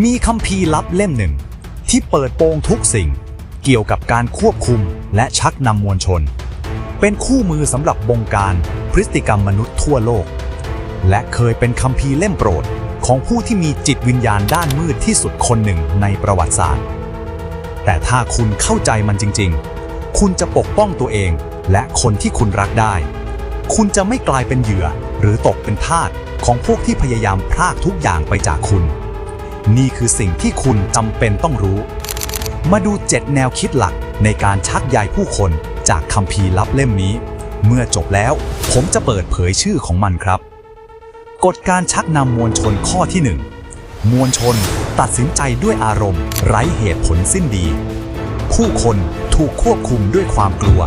มีคัมภีร์ลับเล่มหนึ่ง ที่เปิดโปงทุกสิ่ง เกี่ยวกับการควบคุมและชักนำมวลชน เป็นคู่มือสำหรับบงการพฤติกรรมมนุษย์ทั่วโลก และเคยเป็นคัมภีร์เล่มโปรด ของผู้ที่มีจิตวิญญาณด้านมืดที่สุดคนหนึ่งในประวัติศาสตร์ แต่ถ้าคุณเข้าใจมันจริง ๆ คุณจะปกป้องตัวเองและคนที่คุณรักได้ คุณจะไม่กลายเป็นเหยื่อหรือตกเป็นทาสของพวกที่พยายามพรากทุกอย่างไปจากคุณ นี่คือสิ่งที่คุณจำเป็นต้องรู้ มาดู 7 แนวคิดหลักในการชักใยผู้คนจากคัมภีลับเล่มนี้ เมื่อจบแล้ว ผมจะเปิดเผยชื่อของมันครับ กฎการชักนำมวลชนข้อที่ 1 มวลชนตัดสินใจด้วยอารมณ์ ไร้เหตุผลสิ้นดี ผู้คนถูกควบคุมด้วยความกลัว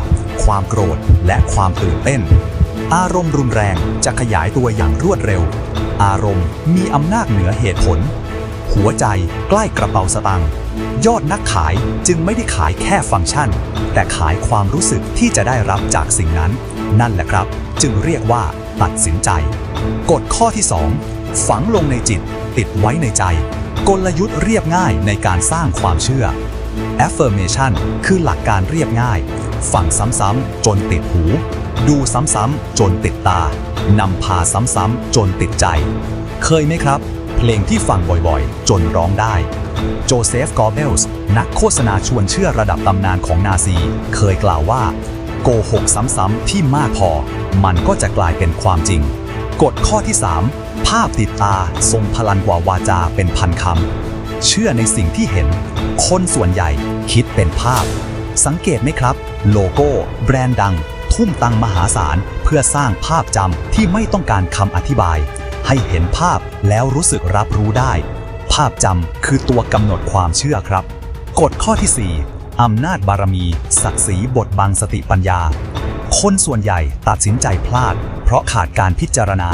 ความโกรธ และความตื่นเต้น อารมณ์รุนแรงจะขยายตัวอย่างรวดเร็ว อารมณ์มีอำนาจเหนือเหตุผล หัวใจใกล้กระเป๋าสตางค์ยอดนักขายจึงไม่ได้ขายแค่ฟังก์ชัน แต่ขายความรู้สึกที่จะได้รับจากสิ่งนั้น นั่นแหละครับ จึงเรียกว่าตัดสินใจ กฎข้อที่ 2 ฝังลงในจิต ติดไว้ในใจ กลยุทธ์เรียบง่ายในการสร้างความเชื่อ affirmation คือหลักการเรียบง่ายฟังซ้ำๆจนติดหู ดูซ้ำๆจนติดตานำพาซ้ำๆจนติดใจ เคยไหมครับ ลงที่ฟังบ่อยๆ จนร้องได้ โจเซฟ กอร์เบลส์ นักโฆษณาชวนเชื่อระดับตำนานของนาซี เคยกล่าวว่า โกหกซ้ำๆที่มากพอ มันก็จะกลายเป็นความจริง กฎข้อที่ 3 ภาพติดตาทรงพลังกว่าวาจาเป็นพันคำ เชื่อในสิ่งที่เห็น คนส่วนใหญ่คิดเป็นภาพ สังเกตไหมครับ โลโก้ แบรนด์ดัง ทุ่มตังมหาศาล เพื่อสร้างภาพจำที่ไม่ต้องการคำอธิบาย ให้เห็นภาพแล้วรู้สึกรับรู้ได้ ภาพจำคือตัวกำหนดความเชื่อครับ กฎข้อที่ 4 อำนาจบารมี ศักดิ์ศรีบทบังสติปัญญา คนส่วนใหญ่ตัดสินใจพลาด เพราะขาดการพิจารณา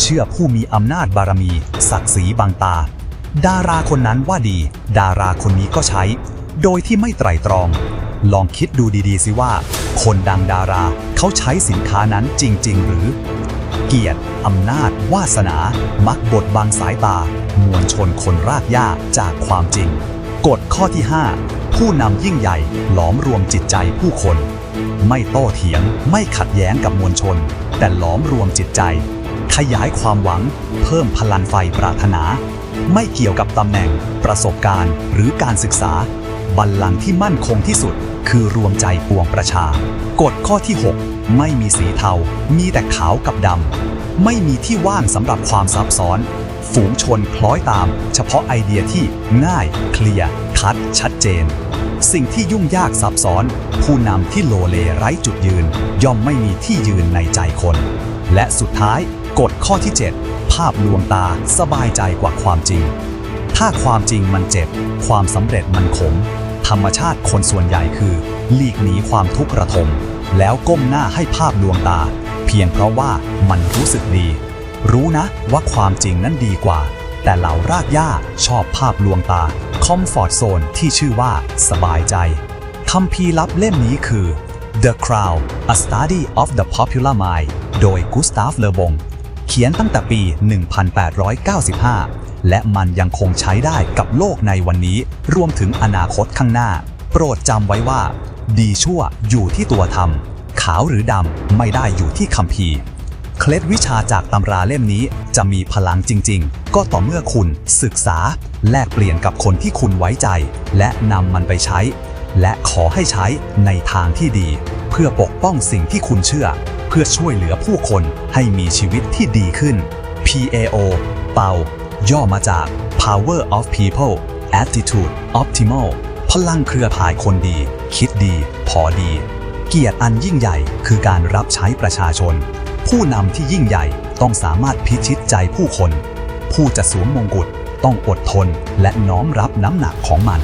เชื่อผู้มีอำนาจบารมี ศักดิ์ศรีบังตา ดาราคนนั้นว่าดี ดาราคนนี้ก็ใช้ โดยที่ไม่ไตร่ตรอง ลองคิดดูดีๆสิว่า คนดังดาราเขาใช้สินค้านั้นจริง ๆ หรือ เกียรติอำนาจ วาสนา มักบดบังสายตา มวลชนคนรากหญ้าจากความจริง กฎข้อที่ 5 ผู้นำยิ่งใหญ่ หลอมรวมจิตใจผู้คน ไม่โต้เถียง ไม่ขัดแย้งกับมวลชน แต่หลอมรวมจิตใจ ขยายความหวัง เพิ่มพลังไฟปรารถนา ไม่เกี่ยวกับตำแหน่ง ประสบการณ์ หรือการศึกษา บัลลังก์ที่มั่นคงที่สุด คือรวมใจปวงประชา กฎข้อที่ 6 ไม่มีสีเทา มีแต่ขาวกับดำ ไม่มีที่ว่างสำหรับความซับซ้อน ฝูงชนคล้อยตาม เฉพาะไอเดียที่ง่าย เคลียร์คัด ชัดเจน สิ่งที่ยุ่งยากซับซ้อน ผู้นำที่โลเลไร้จุดยืน ย่อมไม่มีที่ยืนในใจคน และสุดท้ายกฎข้อที่ 7 ภาพลวงตาสบายใจกว่าความจริง ถ้าความจริงมันเจ็บ ความสำเร็จมันขม ธรรมชาติคนส่วนใหญ่คือหลีกหนีความทุกข์ระทม แล้วก้มหน้าให้ภาพลวงตา เพียงเพราะว่ามันรู้สึกดี รู้นะว่าความจริงนั้นดีกว่า แต่เหล่ารากหญ้าชอบภาพลวงตา คอมฟอร์ z โซนที่ชื่อว่าสบายใจคัมภีลับเล่มนี้คือ The Crown A Study of the Popular Mind โดยกุสตาฟเลอบง ขียนตั้งแต่ปี 1895 และมันยังคงใช้ได้กับโลกในวันนี้ รวมถึงอนาคตข้างหน้า โปรดจำไว้ว่า ดีชั่วอยู่ที่ตัวทำขาวหรือดำไม่ได้อยู่ที่คัมภีเคล็ดวิชาจากตำราเล่มนี้จะมีพลังจริง ๆ ก็ต่อเมื่อคุณศึกษา แลกเปลี่ยนกับคนที่คุณไว้ใจ และนำมันไปใช้ และขอให้ใช้ในทางที่ดี เพื่อปกป้องสิ่งที่คุณเชื่อ เพื่อช่วยเหลือผู้คนให้มีชีวิตที่ดีขึ้น PAO เปาย่อมาจาก Power of People Attitude Optimal พลังเครือข่ายคนดี คิดดี พอดี เกียรติอันยิ่งใหญ่คือการรับใช้ประชาชน ผู้นำที่ยิ่งใหญ่ต้องสามารถพิชิตใจผู้คน ผู้จะสวมมงกุฎต้องอดทนและน้อมรับน้ำหนักของมัน